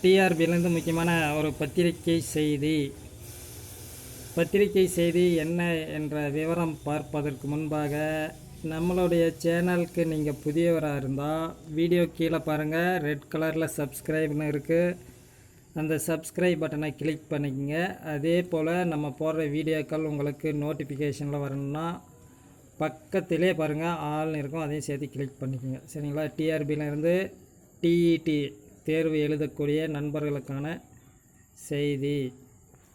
டிஆர்பிலேருந்து முக்கியமான ஒரு பத்திரிகை செய்தி. பத்திரிகை செய்தி என்ன என்ற விவரம் பார்ப்பதற்கு முன்பாக நம்மளுடைய சேனலுக்கு நீங்கள் புதியவராக இருந்தால் வீடியோ கீழே பாருங்கள் ரெட் கலரில் சப்ஸ்கிரைப்னு இருக்குது அந்த சப்ஸ்கிரைப் பட்டனை கிளிக் பண்ணிக்கங்க. அதே போல் நம்ம போடுற வீடியோக்கள் உங்களுக்கு நோட்டிஃபிகேஷனில் வரணும்னா பக்கத்திலே பாருங்கள் ஆள்னு இருக்கும். அதையும் சேர்த்து கிளிக் பண்ணிக்கோங்க. சரிங்களா? டிஆர்பியிலேருந்து டிஇடி தேர்வு எழுதக்கூடிய நண்பர்களுக்கான செய்தி.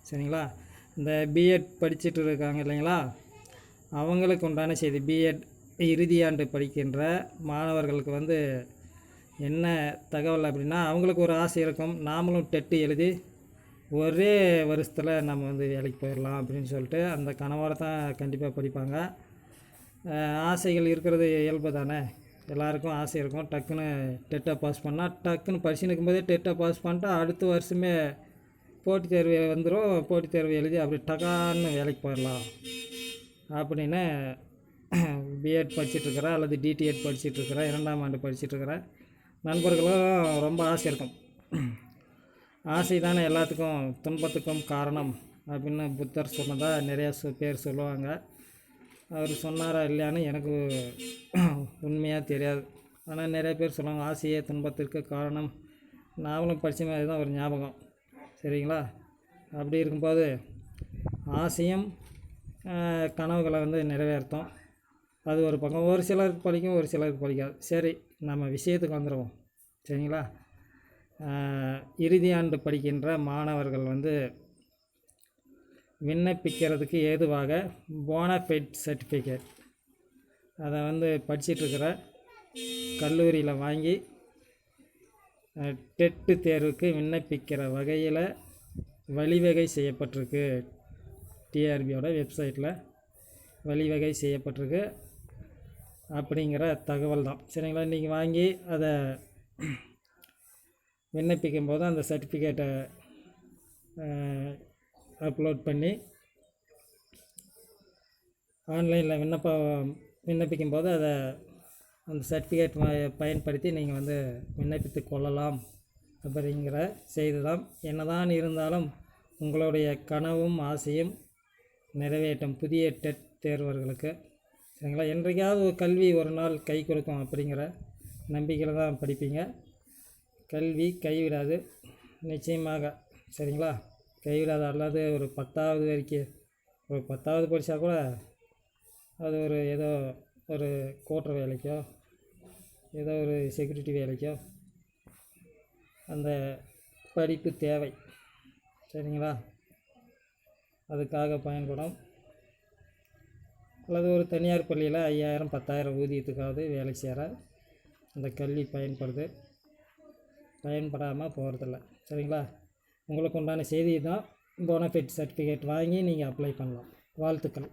சரிங்களா? இந்த பிஎட் படிச்சுட்டு இருக்காங்க இல்லைங்களா? அவங்களுக்கு உண்டான செய்தி. பிஎட் இறுதியாண்டு படிக்கின்ற மாணவர்களுக்கு வந்து என்ன தகவல் அப்படின்னா அவங்களுக்கு ஒரு ஆசை இருக்கும். நாமளும் டெட்டு எழுதி ஒரே வருஷத்தில் நம்ம வந்து வேலைக்கு போயிடலாம் அப்படின்னு சொல்லிட்டு அந்த கனவோடு தான் கண்டிப்பாக படிப்பாங்க. ஆசைகள் இருக்கிறது இயல்பு தானே? எல்லாருக்கும் ஆசை இருக்கும். டக்குன்னு டெட்டை பாஸ் பண்ணால் டக்குன்னு படிச்சுன்னு போதே டெட்டை பாஸ் பண்ணிட்டா அடுத்த வருஷமே போட்டித் தேர்வு வந்துடும் போட்டித் தேர்வு எழுதி அப்படி டகான்னு வேலைக்கு போயிடலாம். அப்படின்னு பிஎட் படிச்சிட்ருக்கிற அல்லது டிடிஎட் படிச்சிட்ருக்கிற இரண்டாம் ஆண்டு படிச்சிட்ருக்கிற நண்பர்களும் ரொம்ப ஆசை இருக்கும். ஆசை தானே எல்லாத்துக்கும் துன்பத்துக்கும் காரணம் அப்படின்னு புத்தர் சொன்னதாக நிறையா பேர் சொல்லுவாங்க. அவர் சொன்னாரா இல்லையான்னு எனக்கு உண்மையாக தெரியாது. ஆனால் நிறைய பேர் சொல்லுவாங்க ஆசையே துன்பத்திற்கு காரணம். நாமளும் படித்த மாதிரி தான் ஒரு ஞாபகம். சரிங்களா? அப்படி இருக்கும்போது ஆசையும் கனவுகளை வந்து நிறைவேற்றும் அது ஒரு பக்கம். ஒரு சிலருக்கு படிக்கும் ஒரு சிலருக்கு படிக்காது. சரி நம்ம விஷயத்துக்கு வந்துடுவோம் சரிங்களா? இறுதி ஆண்டு படிக்கின்ற மாணவர்கள் வந்து விண்ணப்பிக்கிறதுக்கு ஏதுவாக போனஃபைட் சர்டிஃபிகேட் அதை வந்து படிச்சிட்ருக்கிற கல்லூரியில் வாங்கி டெட்டு தேர்வுக்கு விண்ணப்பிக்கிற வகையில் வழிவகை செய்யப்பட்டிருக்கு. டிஆர்பியோட வெப்சைட்டில் வழிவகை செய்யப்பட்டிருக்கு அப்படிங்கிற தகவல் தான். சரிங்களா? நீங்கள் வாங்கி அதை விண்ணப்பிக்கும் போது அந்த சர்டிஃபிகேட்டை அப்லோட் பண்ணி ஆன்லைனில் விண்ணப்பம் விண்ணப்பிக்கும் போது அதை அந்த சர்டிஃபிகேட் பயன்படுத்தி நீங்கள் வந்து விண்ணப்பித்து கொள்ளலாம் அப்படிங்கிற செய்தி தான் என்னதான் இருந்தாலும் உங்களுடைய கனவும் ஆசையும் நிறைவேற்றும் புதிய டெட் தேர்வர்களுக்கு சரிங்களா? என்றைக்காவது ஒரு கல்வி ஒரு நாள் கை கொடுக்கும் அப்படிங்கிற நம்பிக்கையில் தான் படிப்பீங்க. கல்வி கைவிடாது நிச்சயமாக சரிங்களா? கைவிடாது அல்லது ஒரு பத்தாவது வரைக்கும் ஒரு பத்தாவது படித்தா கூட அது ஒரு ஏதோ ஒரு கோட்டர் வேலைக்கோ? ஏதோ ஒரு செக்யூரிட்டி வேலைக்கோ? அந்த படிப்பு தேவை. சரிங்களா? அதுக்காக பயன்படும். அல்லது ஒரு தனியார் பள்ளியில் ஐயாயிரம் பத்தாயிரம் ஊதியத்துக்காவது வேலை சேர அந்த கல்வி பயன்படுது. பயன்படாமல் போகிறதில்ல சரிங்களா? உங்களுக்கு உண்டான செய்தி தான். போனஃபைட் சர்டிஃபிகேட் வாங்கி நீங்கள் அப்ளை பண்ணலாம். வாழ்த்துக்கள்.